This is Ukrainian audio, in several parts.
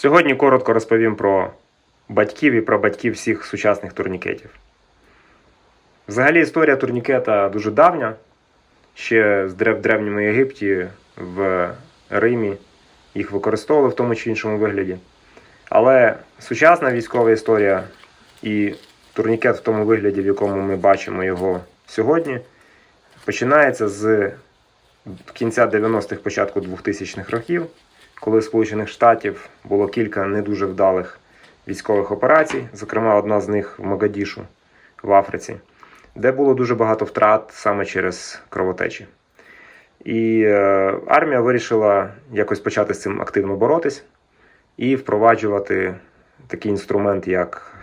Сьогодні коротко розповім про батьків і про батьків всіх сучасних турнікетів. Взагалі історія турнікета дуже давня. Ще з древ- Древньому Єгипті, в Римі їх використовували в тому чи іншому вигляді. Але сучасна військова історія і турнікет в тому вигляді, в якому ми бачимо його сьогодні, починається з кінця 90-х, початку 2000-х років, коли Сполучених Штатів було кілька не дуже вдалих військових операцій, зокрема одна з них в Могадішу в Африці, де було дуже багато втрат саме через кровотечі. І е, армія вирішила якось почати з цим активно боротись і впроваджувати такий інструмент, як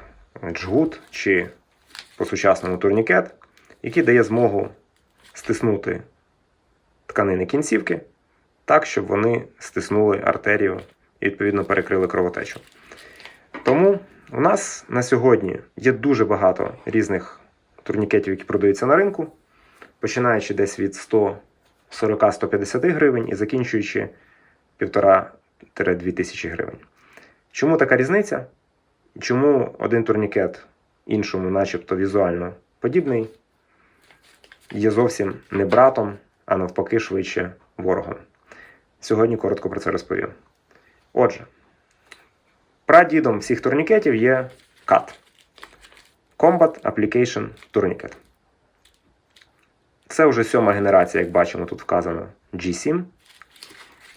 джгут чи по-сучасному турнікет, який дає змогу стиснути тканини кінцівки так, щоб вони стиснули артерію і відповідно перекрили кровотечу. Тому у нас на сьогодні є дуже багато різних турнікетів, які продаються на ринку, починаючи десь від 140-150 гривень і закінчуючи 1,5-2 тисячі гривень. Чому така різниця? Чому один турнікет іншому, начебто візуально подібний, є зовсім не братом, а навпаки, швидше ворогом? Сьогодні коротко про це розповім. Отже, прадідом всіх турнікетів є CAT Combat Application Tourniquet. Це вже сьома генерація, як бачимо, тут вказано G7.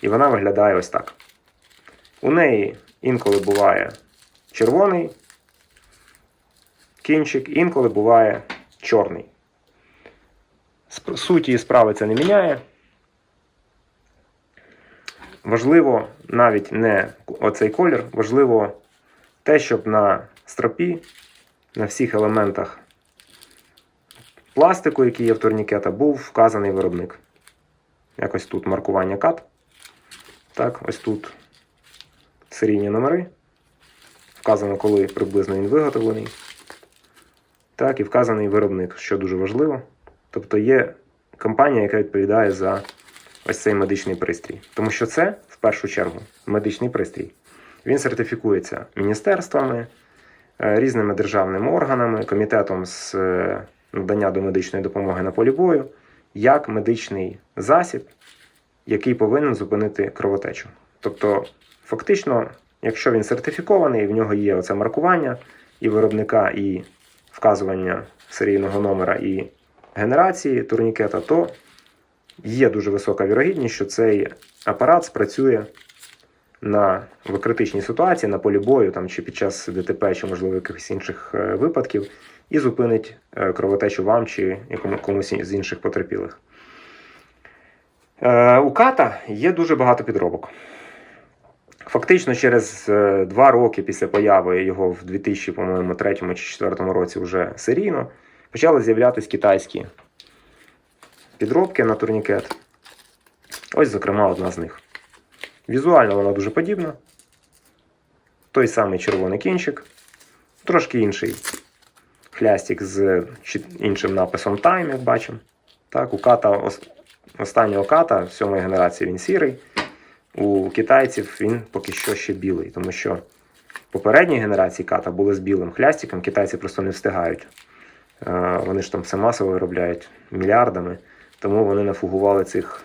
І вона виглядає ось так. У неї інколи буває червоний кінчик, інколи буває чорний. Суті і справи це не міняє. Важливо навіть не оцей колір, важливо те, щоб на стропі, на всіх елементах пластику, який є в турнікета, був вказаний виробник. Якось тут маркування кат. Так, ось тут серійні номери. Вказано, коли приблизно він виготовлений. Так, і вказаний виробник, що дуже важливо. Тобто є компанія, яка відповідає за ось цей медичний пристрій. Тому що це, в першу чергу, медичний пристрій. Він сертифікується міністерствами, е, різними державними органами, комітетом з е, надання до медичної допомоги на полі бою, як медичний засіб, який повинен зупинити кровотечу. Тобто, фактично, якщо він сертифікований, в нього є оце маркування і виробника, і вказування серійного номера і генерації турнікета, то є дуже висока вірогідність, що цей апарат спрацює на в критичній ситуації на полі бою там, чи під час ДТП, чи можливо якихось інших е, випадків, і зупинить е, кровотечу вам чи комусь з інших потерпілих. Е, У ката є дуже багато підробок. Фактично, через два роки після появи його в 2003 чи 2004 році вже серійно почали з'являтися китайські підробки на турнікет. Ось, зокрема, одна з них. Візуально вона дуже подібна. Той самий червоний кінчик, трошки інший хлястик з іншим написом Time, як бачимо. Так, у ката ос- останнього ката сьомої генерації він сірий. У китайців він поки що ще білий, тому що попередні генерації ката були з білим хлястиком, китайці просто не встигають. Е, Вони ж там все масово виробляють мільярдами, тому вони нафугували цих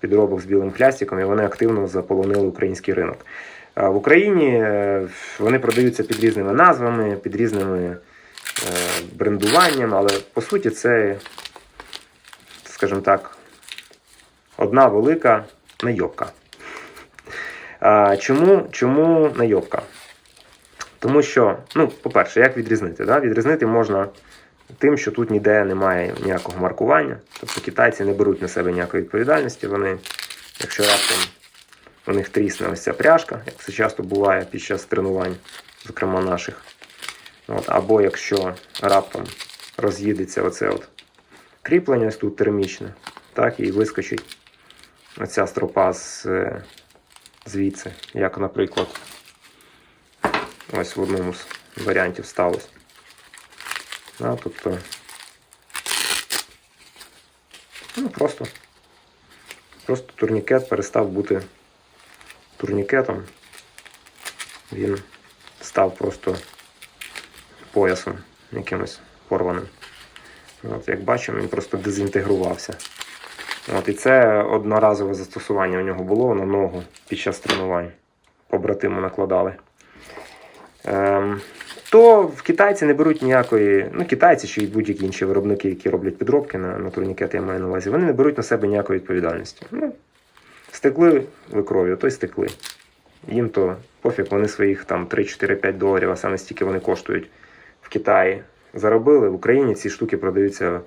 підробок з білим хлястиком і вони активно заполонили український ринок. В Україні е, вони продаються під різними назвами, під різними е, брендуваннями, але по суті це, скажімо так, одна велика найобка. Чому, чому найобка? Тому що, ну, по-перше, як відрізнити? Да? Відрізнити можна тим, що тут ніде немає ніякого маркування. Тобто китайці не беруть на себе ніякої відповідальності. Вони, якщо раптом у них трісне ось ця пряжка, як це часто буває під час тренувань, зокрема наших. От, або якщо раптом роз'їдеться оце от кріплення ось тут термічне, так, і вискочить оця стропа з, е, звідси, як, наприклад, ось в одному з варіантів сталося. Да, тобто, ну, просто, просто турнікет перестав бути турнікетом. він став просто поясом якимось порваним. От, як бачимо, він просто дезінтегрувався. От, і це одноразове застосування у нього було на ногу під час тренувань. Побратиму накладали. Ем, то в китайці не беруть ніякої, ну китайці чи будь-які інші виробники, які роблять підробки на, на турнікети, я маю на увазі, вони не беруть на себе ніякої відповідальності. Ну, стекли ви кров'ю, то й стекли. Їм то пофіг, вони своїх там 3-4-5 доларів, а саме стільки вони коштують в Китаї. Заробили. В Україні ці штуки продаються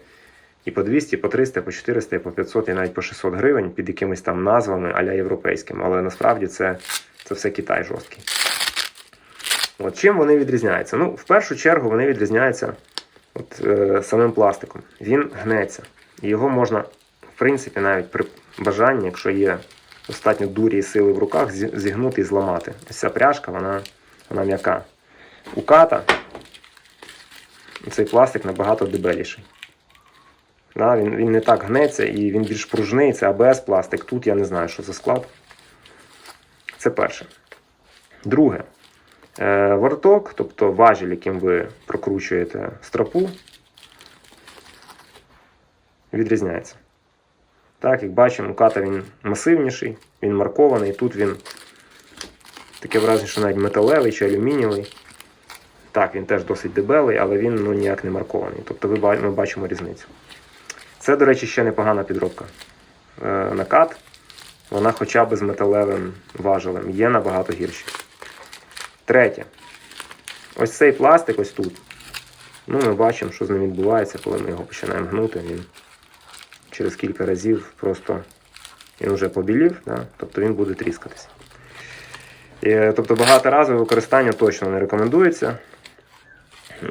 і по 200, і по 300, і по 400, і по 500, і навіть по 600 гривень під якимись там назвами аля європейськими. Але насправді це, це все Китай жорсткий. От, чим вони відрізняються? Ну, в першу чергу вони відрізняються от, е, самим пластиком. Він гнеться. Його можна, в принципі, навіть при бажанні, якщо є достатньо дурі і сили в руках, зігнути і зламати. Ось ця пряжка, вона, вона м'яка. У ката цей пластик набагато дебеліший. Да, він, він не так гнеться і він більш пружний, це АБС пластик. Тут я не знаю, що за склад. Це перше. Друге. Е, Ворток, тобто важіль, яким ви прокручуєте стропу, відрізняється. Так, як бачимо, у ката він масивніший, він маркований. Тут він таке враження, що навіть металевий чи алюмінієвий. Так, він теж досить дебелий, але він ну, ніяк не маркований. Тобто ви, ми бачимо різницю. Це, до речі, ще непогана підробка. Е, на кат, вона хоча б з металевим важелем. Є набагато гірші. Третє. Ось цей пластик ось тут. Ну, ми бачимо, що з ним відбувається, коли ми його починаємо гнути. Він через кілька разів просто він вже побілів, да? тобто він буде тріскатися. Е, Тобто багаторазове використання точно не рекомендується.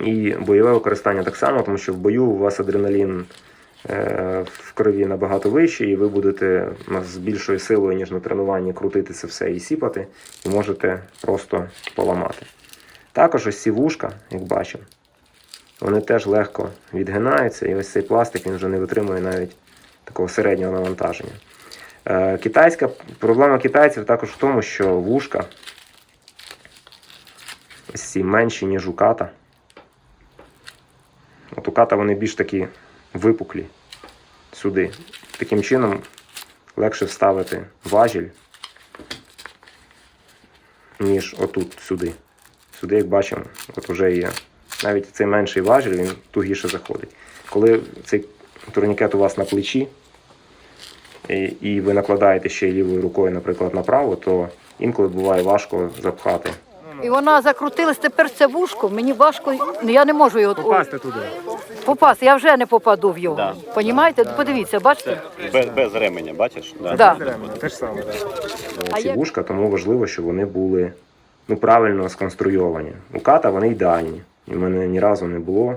І бойове використання так само, тому що в бою у вас адреналін в крові набагато вищий, і ви будете з більшою силою, ніж на тренуванні, крутити це все і сіпати, і можете просто поламати. Також ось ці вушка, як бачимо, вони теж легко відгинаються, і ось цей пластик він вже не витримує навіть такого середнього навантаження. Е, Китайська проблема китайців також в тому, що вушка ось ці менші, ніж у ката. От у ката вони більш такі випуклі сюди. Таким чином легше вставити важіль, ніж отут сюди. Сюди, як бачимо, от вже є. Навіть цей менший важіль він тугіше заходить. Коли цей турнікет у вас на плечі, і, ви накладаєте ще й лівою рукою, наприклад, направо, то інколи буває важко запхати. І вона закрутилась, тепер це вушко, мені важко, ну, я не можу його туди. Попасти, я вже не попаду в його. Да. Понімаєте? Подивіться, бачите? Без, без ременя, бачиш? Да. Да. Те ж саме, так. А ці як- вушка, тому важливо, щоб вони були ну, правильно сконструйовані. У ката вони ідеальні. І в мене ні разу не було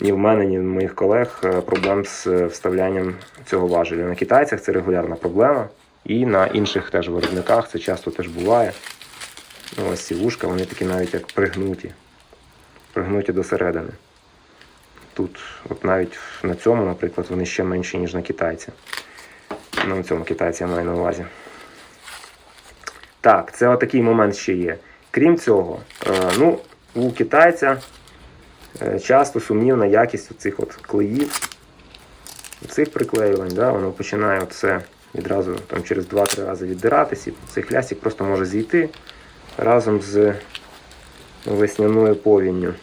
ні в мене, ні в моїх колег е, проблем з е, вставлянням цього важеля. На китайцях це регулярна проблема, і на інших теж виробниках це часто теж буває. Ну, ось ці вушка, вони такі навіть як пригнуті, пригнуті до середини. Тут, от навіть на цьому, наприклад, вони ще менші, ніж на китайці. Ну, на цьому китайці я маю на увазі. Так, це отакий момент ще є. Крім цього, е, ну, у китайця е, часто сумнівна якість цих от клеїв, цих приклеювань, да, воно починає все відразу там, через 2-3 рази віддиратися, і цей хлястик просто може зійти разом з весняною повінню,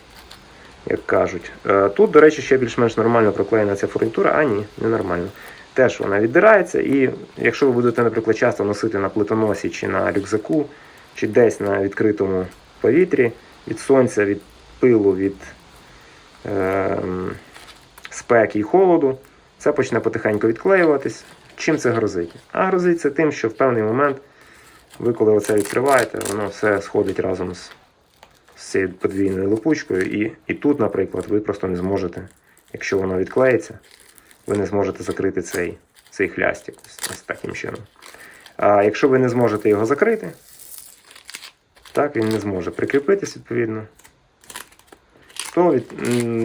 як кажуть. Е, Тут, до речі, ще більш-менш нормально проклеєна ця фурнітура, а ні, не нормально. Теж вона віддирається, і якщо ви будете, наприклад, часто носити на плитоносі чи на рюкзаку, чи десь на відкритому повітрі від сонця, від пилу, від ем, спеки і холоду, це почне потихеньку відклеюватись. Чим це грозить? А грозить це тим, що в певний момент ви, коли оце відкриваєте, воно все сходить разом з, з цією подвійною липучкою. І, і тут, наприклад, ви просто не зможете, якщо воно відклеїться, ви не зможете закрити цей, цей хлястик ось, таким чином. А якщо ви не зможете його закрити, так він не зможе прикріпитись відповідно, то від,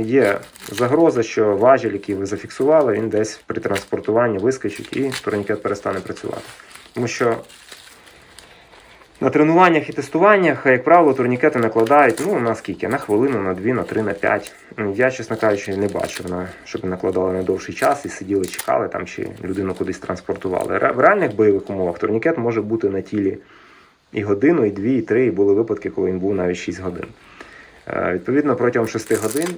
є загроза, що важіль, який ви зафіксували, він десь при транспортуванні вискочить і турнікет перестане працювати. Тому що На тренуваннях і тестуваннях, як правило, турнікети накладають ну, на скільки? На хвилину, на дві, на три, на п'ять. Я, чесно кажучи, не бачив, щоб накладали на довший час і сиділи, чекали там, чи людину кудись транспортували. В реальних бойових умовах турнікет може бути на тілі і годину, і дві, і три, і були випадки, коли він був навіть 6 годин. Е, Відповідно, протягом 6 годин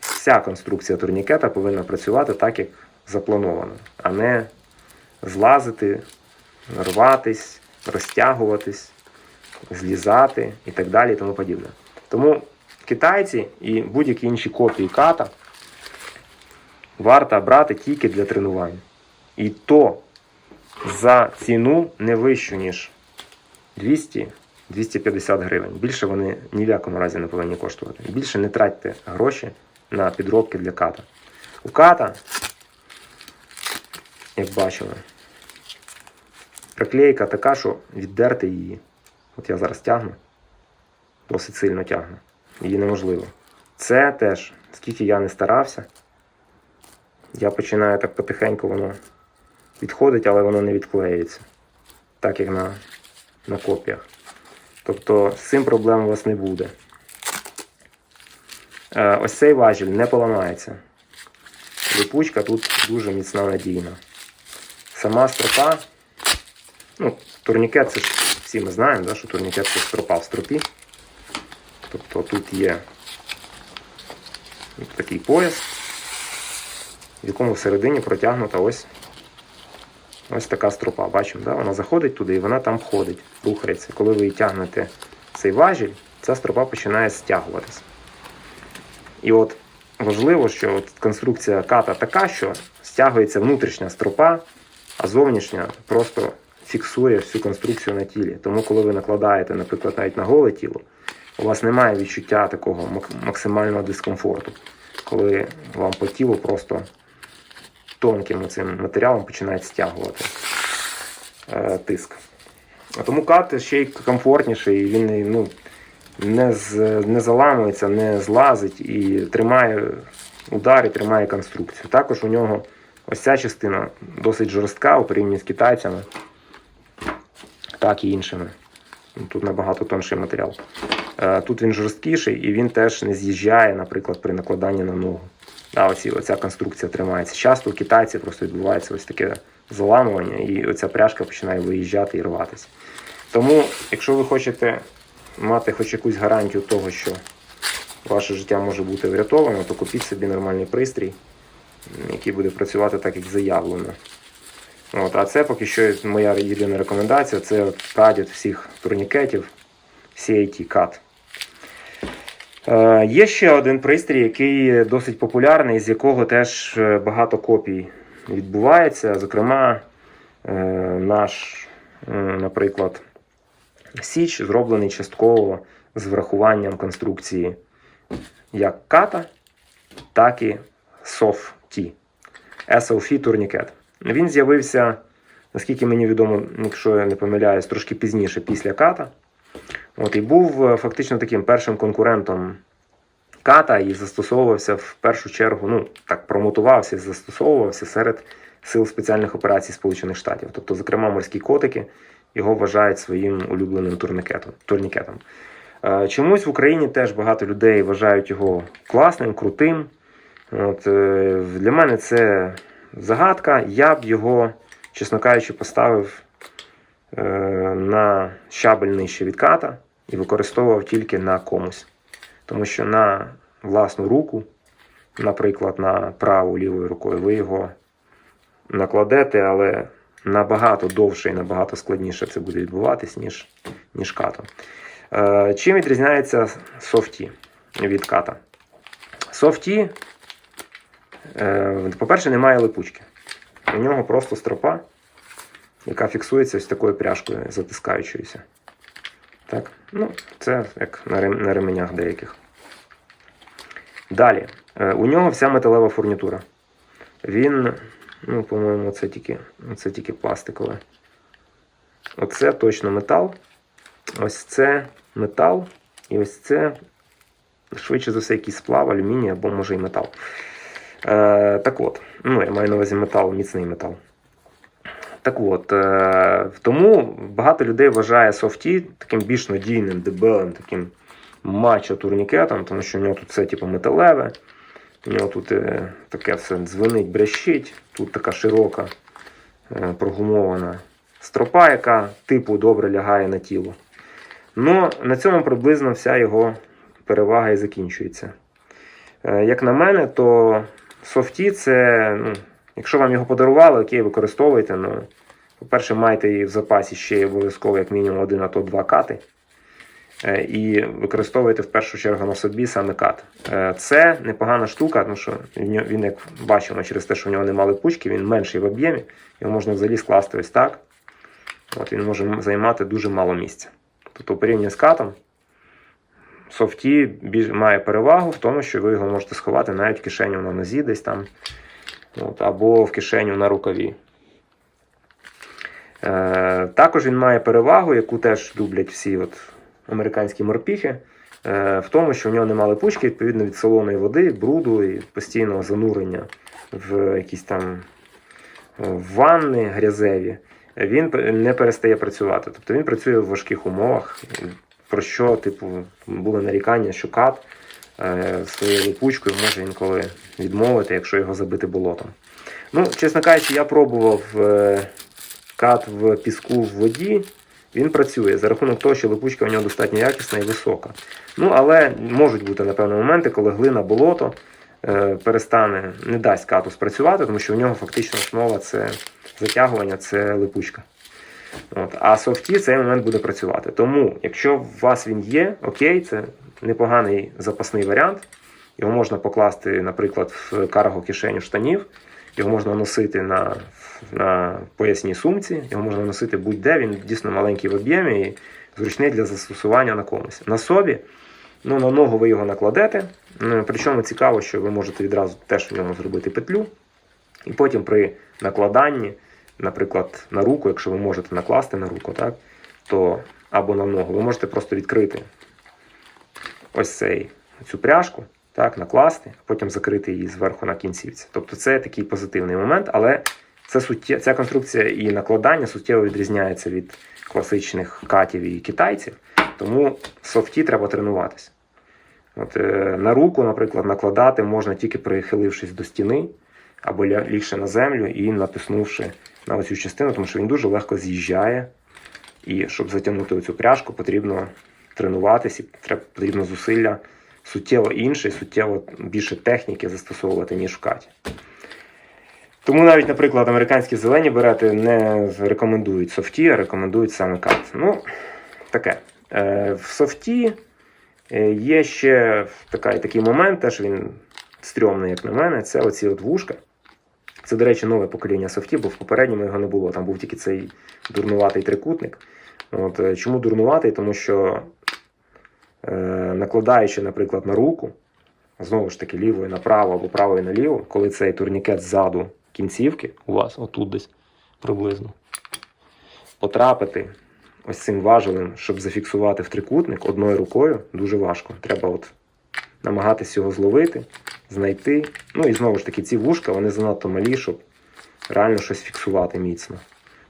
вся конструкція турнікета повинна працювати так, як заплановано, а не злазити, рватись, розтягуватись, злізати і так далі, і тому подібне. Тому китайці і будь-які інші копії ката варто брати тільки для тренувань. І то за ціну не вищу, ніж 200-250 гривень. Більше вони ні в якому разі не повинні коштувати. Більше не тратьте гроші на підробки для ката. У ката, як бачили, приклейка така, що віддерти її. От я зараз тягну, досить сильно тягну. Її неможливо. Це теж, скільки я не старався, я починаю так потихеньку воно відходить, але воно не відклеюється. Так як на, на копіях. Тобто з цим проблем у вас не буде. Е, Ось цей важіль не поламається. Липучка тут дуже міцна надійна. Сама стропа, ну, турнікет, це ж всі ми знаємо, да, що турнікет це стропа в стропі. Тобто тут є такий пояс, в якому всередині протягнута ось, ось така стропа. Бачимо, да? вона заходить туди і вона там ходить, рухається. Коли ви тягнете цей важіль, ця стропа починає стягуватися. І от важливо, що от конструкція ката така, що стягується внутрішня стропа, а зовнішня просто фіксує всю конструкцію на тілі. Тому, коли ви накладаєте, наприклад, навіть на голе тіло, у вас немає відчуття такого максимального дискомфорту, коли вам по тілу просто тонким цим матеріалом починають стягувати е, тиск. А тому кат ще й комфортніший, і він ну, не, з, не заламується, не злазить і тримає удар і тримає конструкцію. Також у нього ось ця частина досить жорстка у порівнянні з китайцями, так і іншими. Тут набагато тонший матеріал. Е, Тут він жорсткіший і він теж не з'їжджає, наприклад, при накладанні на ногу. Да, оці, оця конструкція тримається. Часто у китайців просто відбувається ось таке заламування, і оця пряжка починає виїжджати і рватися. Тому, якщо ви хочете мати хоч якусь гарантію того, що ваше життя може бути врятовано, то купіть собі нормальний пристрій, який буде працювати так, як заявлено. От, а це поки що моя єдина рекомендація це прадід всіх турнікетів CAT CAT. Е, є ще один пристрій, який досить популярний, з якого теж е, багато копій відбувається. Зокрема, е, наш, наприклад, Січ зроблений частково з врахуванням конструкції як ката, так і SOF-T. SLF турнікет. Він з'явився, наскільки мені відомо, якщо я не помиляюсь, трошки пізніше після ката. От, і був е, фактично таким першим конкурентом ката і застосовувався в першу чергу, ну так промотувався, застосовувався серед сил спеціальних операцій Сполучених Штатів. Тобто, зокрема, морські котики його вважають своїм улюбленим турнікетом. турнікетом. Чомусь в Україні теж багато людей вважають його класним, крутим. От, е, для мене це загадка. Я б його, чесно кажучи, поставив е, на щабель нижче від ката і використовував тільки на комусь. Тому що на власну руку, наприклад, на праву лівою рукою, ви його накладете, але набагато довше і набагато складніше це буде відбуватись, ніж, ніж катом. Е, чим відрізняється софті від ката? Софті, по-перше, немає липучки. У нього просто стропа, яка фіксується ось такою пряжкою затискаючоюся. Так? Ну, це як на, ременях деяких. Далі. Е, У нього вся металева фурнітура. Він, ну, по-моєму, це тільки, це тільки пластикове. Оце точно метал. Ось це метал. І ось це, швидше за все, якийсь сплав, алюміній або може і метал. Е, так от, ну, я маю на увазі метал, міцний метал. Так от, е, тому багато людей вважає софті таким більш надійним, дебелим, таким мачо турнікетом, тому що в нього тут все типу металеве, у нього тут е, таке все дзвенить, брещить, тут така широка е, прогумована стропа, яка типу добре лягає на тіло. Ну, на цьому приблизно вся його перевага і закінчується. Е, Як на мене, то софті це, ну, якщо вам його подарували, окей, використовуйте. Ну, по-перше, майте її в запасі ще обов'язково, як мінімум, один, а то два кати. Е, І використовуйте в першу чергу на собі саме кат. Е, Це непогана штука, тому що він, як бачимо, через те, що в нього немає липучки, він менший в об'ємі, його можна взагалі скласти ось так. От Він може займати дуже мало місця. Тобто, порівняно з катом, софті більш- має перевагу в тому, що ви його можете сховати навіть в кишеню на нозі десь там, от, або в кишеню на рукаві. Е, також він має перевагу, яку теж люблять всі от, американські морпіхи, е, в тому, що в нього немає липучки, відповідно від солоної води, бруду і постійного занурення в якісь там е, ванни грязеві. Він не перестає працювати. Тобто він працює в важких умовах, про що, типу, були нарікання, що кат е, своєю липучкою може інколи відмовити, якщо його забити болотом. Ну, чесно кажучи, я пробував е, кат в піску в воді. Він працює за рахунок того, що липучка у нього достатньо якісна і висока. Ну, але можуть бути, напевно, моменти, коли глина болото е, перестане, не дасть кату спрацювати, тому що в нього фактично основа це затягування, це липучка. От. А софті цей момент буде працювати. Тому, якщо у вас він є, окей, це непоганий запасний варіант. Його можна покласти, наприклад, в карго кишеню штанів, його можна носити на, на поясній сумці, його можна носити будь-де, він дійсно маленький в об'ємі і зручний для застосування на комусь. На собі, ну, на ногу ви його накладете. Ну, Причому цікаво, що ви можете відразу теж в ньому зробити петлю. І потім при накладанні, наприклад, на руку, якщо ви можете накласти на руку, так, то або на ногу, ви можете просто відкрити ось цей, цю пряжку, так, накласти, а потім закрити її зверху на кінцівці. Тобто це такий позитивний момент, але це суттє... ця конструкція і накладання суттєво відрізняється від класичних катів і китайців, тому софті треба тренуватися. От, е, на руку, наприклад, накладати можна тільки прихилившись до стіни або лігши на землю і натиснувши на оцю частину, тому що він дуже легко з'їжджає. І щоб затягнути оцю пряжку, потрібно тренуватися, і потрібно зусилля суттєво інше, суттєво більше техніки застосовувати, ніж в каті. Тому навіть, наприклад, американські зелені берети не рекомендують софті, а рекомендують саме кат. Ну, таке. Е, В софті е, є ще така, такий момент, теж він стрьомний, як на мене, це оці от вушка. Це, до речі, нове покоління софті, бо в попередньому його не було. Там був тільки цей дурнуватий трикутник. От, е, чому дурнуватий? Тому що е, накладаючи, наприклад, на руку, знову ж таки, лівою направо або правою наліво, коли цей турнікет ззаду кінцівки, у вас отут десь приблизно, потрапити ось цим важелем, щоб зафіксувати в трикутник одною рукою, дуже важко. Треба от намагатись його зловити, знайти. Ну і знову ж таки, ці вушка вони занадто малі, щоб реально щось фіксувати міцно.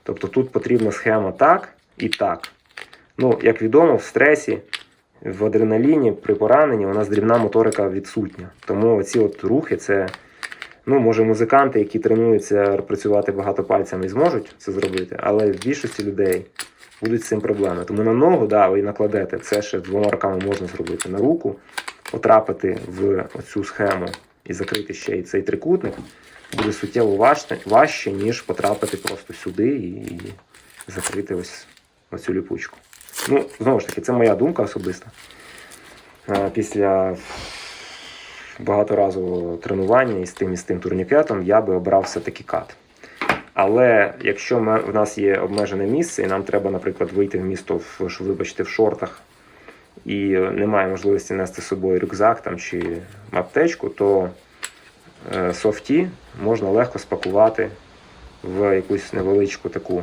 Тобто тут потрібна схема так і так. Ну, як відомо, в стресі, в адреналіні, при пораненні у нас дрібна моторика відсутня. Тому ці от рухи це. Ну, може, музиканти, які тренуються працювати багато пальцями, зможуть це зробити, але в більшості людей будуть з цим проблеми. Тому на ногу, да, ви накладете, це ще двома руками можна зробити. На руку потрапити в цю схему і закрити ще й цей трикутник буде суттєво важче, важче ніж потрапити просто сюди і, і закрити ось оцю ліпучку. Ну, знову ж таки, це моя думка особиста. Е, Після багаторазового тренування із тим і з тим турнікетом я би обрав все-таки кат. Але якщо в нас є обмежене місце, і нам треба, наприклад, вийти в місто в, вибачте, в шортах, і немає можливості нести з собою рюкзак там, чи аптечку, то е, софті можна легко спакувати в якусь невеличку таку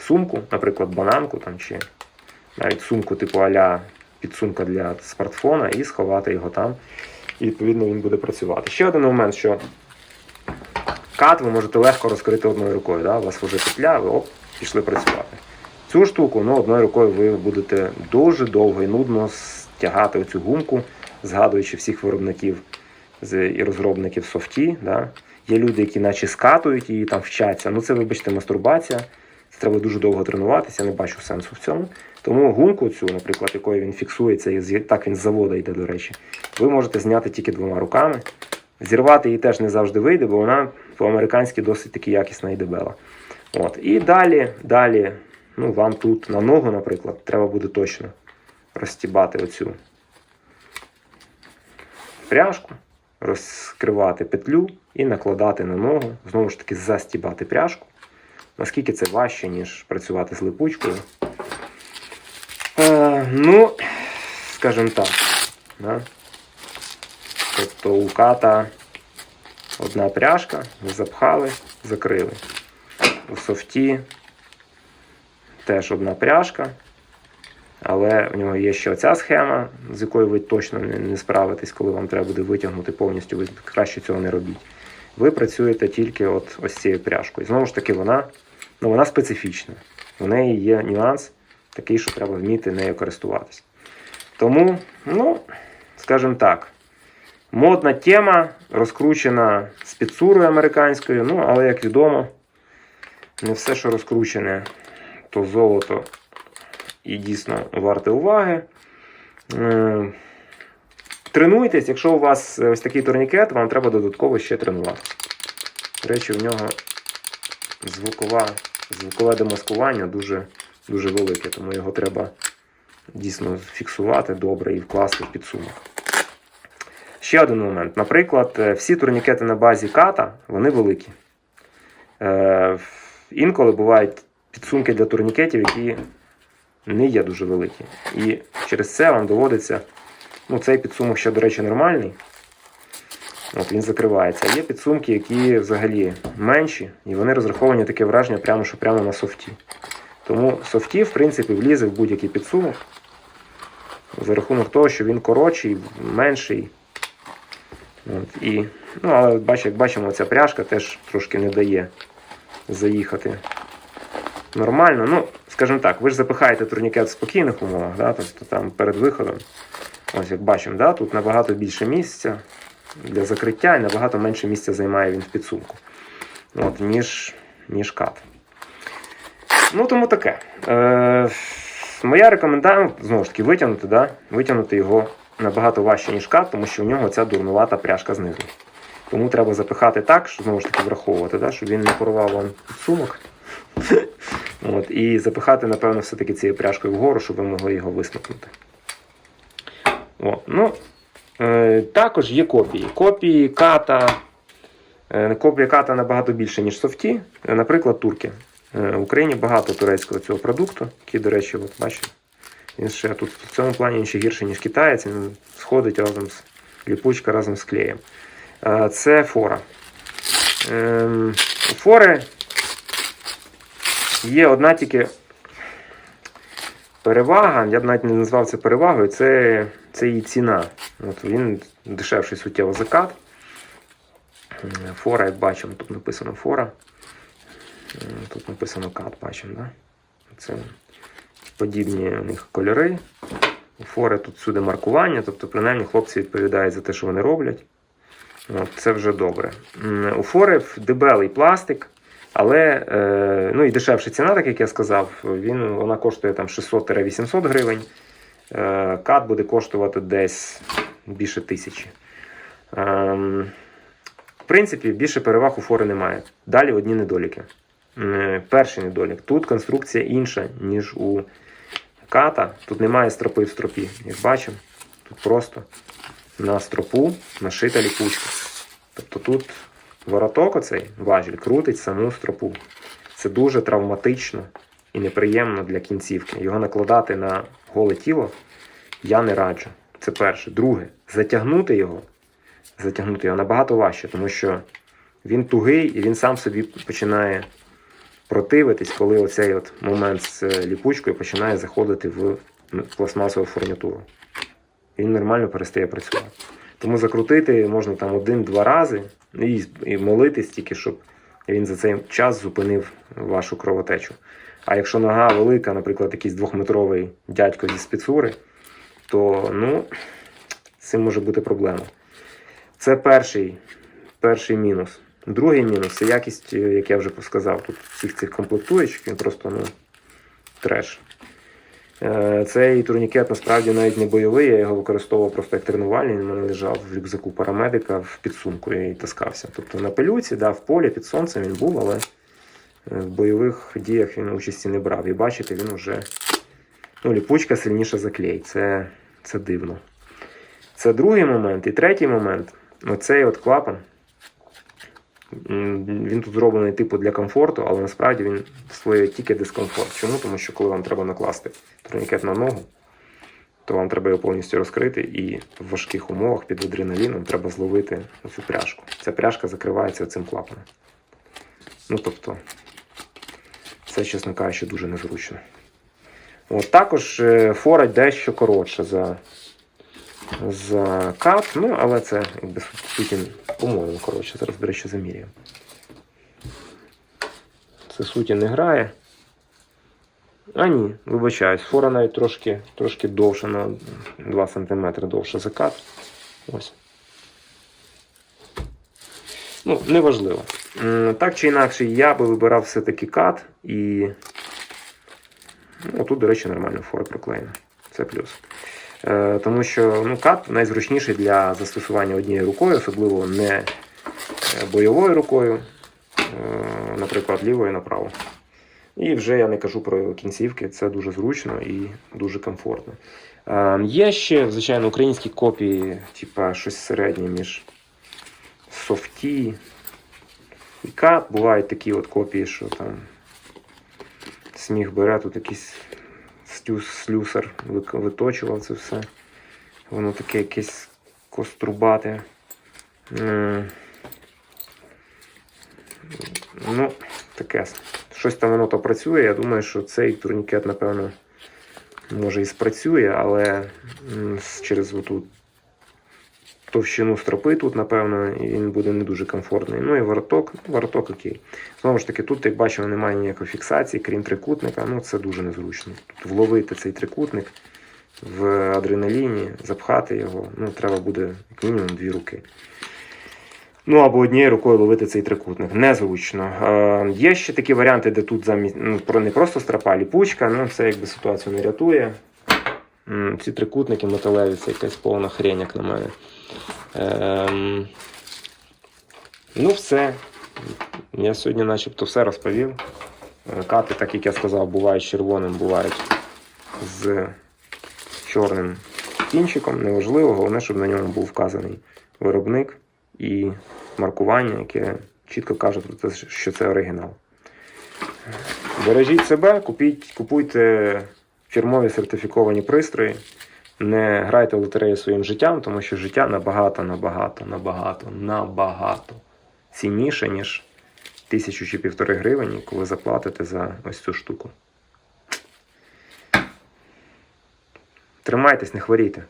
сумку, наприклад, бананку там, чи навіть сумку типу аля підсумка для смартфона, і сховати його там. І відповідно він буде працювати. Ще один момент, що Кат ви можете легко розкрити одною рукою. Да? У вас вже петля, ви оп, пішли працювати. Цю штуку ну, одною рукою ви будете дуже довго і нудно стягати оцю гумку, згадуючи всіх виробників і розробників софті. Да? Є люди, які наче скатують її, там вчаться. Ну це, вибачте, мастурбація. Це треба дуже довго тренуватися, не бачу сенсу в цьому. Тому гумку цю, наприклад, якою він фіксується, і так він з заводу йде, до речі, ви можете зняти тільки двома руками. Зірвати її теж не завжди вийде, бо вона по-американськи досить таки якісна і дебела. От. І далі, далі, ну, вам тут на ногу, наприклад, треба буде точно розстібати оцю пряжку, розкривати петлю і накладати на ногу, знову ж таки, застібати пряжку. Наскільки це важче, ніж працювати з липучкою. Е, ну, скажімо так. Да? Тобто у ката одна пряжка, запхали, закрили. У софті теж одна пряжка, але у нього є ще оця схема, з якою ви точно не, справитесь, коли вам треба буде витягнути повністю, ви краще цього не робіть. Ви працюєте тільки от ось цією пряжкою. Знову ж таки, вона, ну, вона специфічна. В неї є нюанс такий, що треба вміти нею користуватись. Тому, ну, скажімо так, модна тема, розкручена спецурою американською, ну, але як відомо, не все, що розкручене, то золото і дійсно варте уваги. Е, Тренуйтесь, якщо у вас ось такий турнікет, вам треба додатково ще тренуватися. До речі, в нього звукова, звукове демаскування дуже, дуже велике, тому його треба дійсно фіксувати добре і вкласти в підсумок. Ще один момент. Наприклад, е, всі турнікети на базі ката, вони великі. Е, Інколи бувають підсумки для турнікетів, які не є дуже великі. І через це вам доводиться. Ну, цей підсумок ще, до речі, нормальний. От він закривається. А є підсумки, які взагалі менші, і вони розраховані таке враження, прямо, що прямо на софті. Тому софті, в принципі, влізе в будь-який підсумок за рахунок того, що він коротший, менший. От, і, ну, але як бачимо, ця пряжка теж трошки не дає заїхати нормально. Ну, скажімо так, ви ж запихаєте турнікет в спокійних умовах, да, тобто там перед виходом. Ось як бачимо, да, тут набагато більше місця для закриття і набагато менше місця займає він в підсумку, от, ніж, ніж кат. Ну, тому таке. Е, моя рекомендація, знову ж таки, витягнути, да, витягнути його набагато важче, ніж кат, тому що у нього ця дурнувата пряжка знизу. Тому треба запихати так, щоб знову ж таки враховувати, да, щоб він не порвав вам підсумок. От, і запихати, напевно, все-таки цією пряжкою вгору, щоб ви могли його висмикнути. О, ну, е, також є копії. Копії ката. Е, копія ката набагато більше, ніж софті. Е, наприклад, турки. Е, в Україні багато турецького цього продукту, який, до речі, от, бачите, він ще тут в цьому плані ще гірше, ніж китаєць, він сходить разом з ліпучка разом з клеєм. Е, це фора. У фори є одна тільки перевага, я б навіть не назвав це перевагою, це, це її ціна. От він дешевший суттєво закат. Фора, як бачимо, тут написано фора. Тут написано кат, бачимо, да? Це подібні у них кольори. У фори тут всюди маркування, тобто, принаймні, хлопці відповідають за те, що вони роблять. От, це вже добре. У фори дебелий пластик, але е, ну і дешевша ціна, так як я сказав, він, вона коштує там 600-800 гривень. Е, кат буде коштувати десь більше тисячі. Ем, в принципі, більше переваг у фори немає. Далі одні недоліки. Перший недолік. Тут конструкція інша, ніж у ката. Тут немає стропи в стропі. Як бачимо, тут просто на стропу нашита ліпучка. Тобто тут вороток оцей важіль крутить саму стропу. Це дуже травматично і неприємно для кінцівки. Його накладати на голе тіло я не раджу. Це перше. Друге, затягнути його, затягнути його набагато важче, тому що він тугий і він сам собі починає противитись, коли оцей от момент з е, ліпучкою починає заходити в пластмасову фурнітуру. Він нормально перестає працювати. Тому закрутити можна там один-два рази і, і молитись тільки, щоб він за цей час зупинив вашу кровотечу. А якщо нога велика, наприклад, якийсь двохметровий дядько зі спецури, то ну, цим може бути проблема. Це перший, перший мінус. Другий мінус це якість, е, як я вже сказав, тут всіх цих комплектуючих, він просто ну, треш. Е, Цей турнікет насправді навіть не бойовий, я його використовував просто як тренувальний. Він мене лежав в рюкзаку парамедика в підсумку і таскався. Тобто на пилюці, да, в полі під сонцем він був, але е, в бойових діях він участі не брав. І бачите, він вже ну, ліпучка сильніша за клей. Це, це дивно. Це другий момент. І третій момент оцей от клапан. Він тут зроблений типу для комфорту, але насправді він створює тільки дискомфорт. Чому? Тому що коли вам треба накласти турнікет на ногу, то вам треба його повністю розкрити, і в важких умовах під адреналіном треба зловити цю пряжку. Ця пряжка закривається цим клапаном. Ну тобто, це, чесно кажучи, дуже незручно. От, також е, фора дещо коротша за, за кат, ну, але це якби су- суті, по-моєму, коротше. Зараз, до речі, замірюю. Це суті не грає. А ні, вибачаюсь, фора навіть трошки, трошки довша, на 2 см довша за кат. Ось. Ну, неважливо. Так чи інакше, я би вибирав все-таки кат і. Ну, тут, до речі, нормально фора проклеєна. Це плюс. Е, тому що ну, кат найзручніший для застосування однією рукою, особливо не е, бойовою рукою, е, наприклад, лівою направо. І вже я не кажу про кінцівки, це дуже зручно і дуже комфортно. Е, є ще, звичайно, українські копії, типа щось середнє між софті і кат. Бувають такі от копії, що там сміх бере, тут якийсь стюс, слюсар виточував це все. Воно таке якесь кострубате. М. Ну, таке. Щось там воно то працює. Я думаю, що цей турнікет, напевно, може і спрацює, але через оту товщину стропи тут, напевно, він буде не дуже комфортний. Ну і вороток, ну, вороток окей. Знову ж таки, тут, як бачимо, немає ніякої фіксації, крім трикутника. Ну, це дуже незручно. Тут вловити цей трикутник в адреналіні, запхати його, ну, треба буде як мінімум дві руки. Ну, або однією рукою ловити цей трикутник. Незручно. Е, є ще такі варіанти, де тут замість ну, не просто стропа, а ліпучка. Ну, це якби ситуацію не рятує. Ці трикутники металеві, це якась повна хрень, як на мене. Ем, ну, все. Я сьогодні начебто все розповів. Е, Кати, так як я сказав, бувають червоним, бувають з чорним кінчиком. Неважливо, головне, щоб на ньому був вказаний виробник і маркування, яке чітко каже про те, що це оригінал. Бережіть себе, купіть, купуйте фірмові сертифіковані пристрої. Не грайте в лотерею своїм життям, тому що життя набагато, набагато, набагато, набагато цінніше, ніж тисячу чи півтори гривень, коли заплатите за ось цю штуку. Тримайтесь, не хворійте.